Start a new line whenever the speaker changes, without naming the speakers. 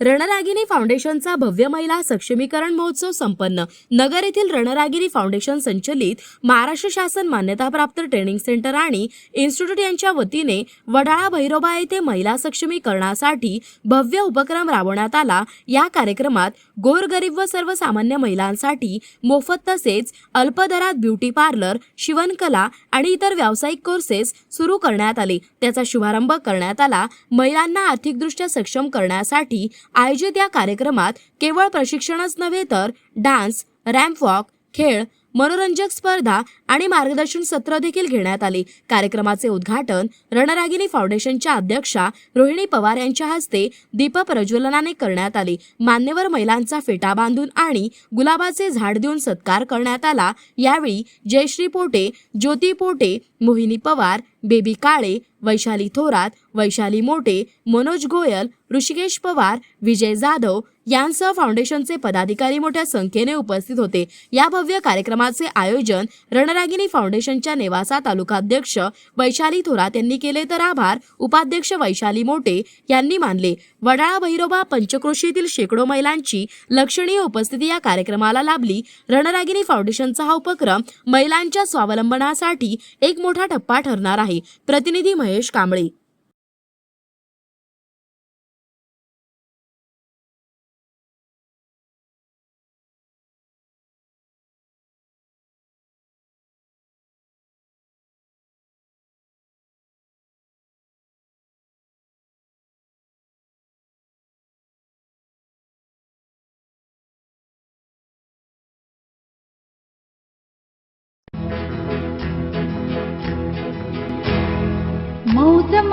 रणरागिनी फाउंडेशनचा भव्य महिला सक्षमीकरण महोत्सव संपन्न. नगर येथील रणरागिनी फाउंडेशन संचलित महाराष्ट्र शासन मान्यताप्राप्त ट्रेनिंग सेंटर आणि इन्स्टिट्यूट यांच्या वतीने वडाळा भैरोबा येथे महिला सक्षमीकरणासाठी भव्य उपक्रम राबवण्यात आला. या कार्यक्रमात गोरगरीब व सर्वसामान्य महिलांसाठी मोफत तसेच अल्पदरात ब्युटी पार्लर शिवणकला आणि इतर व्यावसायिक कोर्सेस सुरू करण्यात आले. त्याचा शुभारंभ करण्यात आला. महिलांना आर्थिकदृष्ट्या सक्षम करण्यासाठी आयोजित या कार्यक्रमात केवळ प्रशिक्षणच नव्हे तर डान्स रॅम्प वॉक खेळ मनोरंजक स्पर्धा आणि मार्गदर्शन सत्र देखील घेण्यात आले. कार्यक्रमाचे उद्घाटन रणरागिनी फाउंडेशनच्या अध्यक्षा रोहिणी पवार यांच्या हस्ते दीप प्रज्वलनाने करण्यात आले. मान्यवर महिलांचा फेटा बांधून आणि गुलाबाचे झाड देऊन सत्कार करण्यात आला. यावेळी जयश्री पोटे ज्योती पोटे मोहिनी पवार बेबी काळे वैशाली थोरात वैशाली मोटे मनोज गोयल ऋषिकेश पवार विजय जाधव यांसह फाउंडेशनचे पदाधिकारी मोठ्या संख्येने उपस्थित होते. या भव्य कार्यक्रमाचे आयोजन रणरागिनी फाउंडेशनच्या नेवासा तालुकाध्यक्ष वैशाली थोरात यांनी केले तर आभार. उपाध्यक्ष वैशाली मोटे यांनी मानले. वडाळा भैरोबा पंचक्रोशीतील शेकडो महिलांची लक्षणीय उपस्थिती या कार्यक्रमाला लाभली. रणरागिनी फाउंडेशनचा हा उपक्रम महिलांच्या स्वावलंबनासाठी एक मोठा टप्पा ठरणार आहे. प्रतिनिधी महेश महेश कांबळे.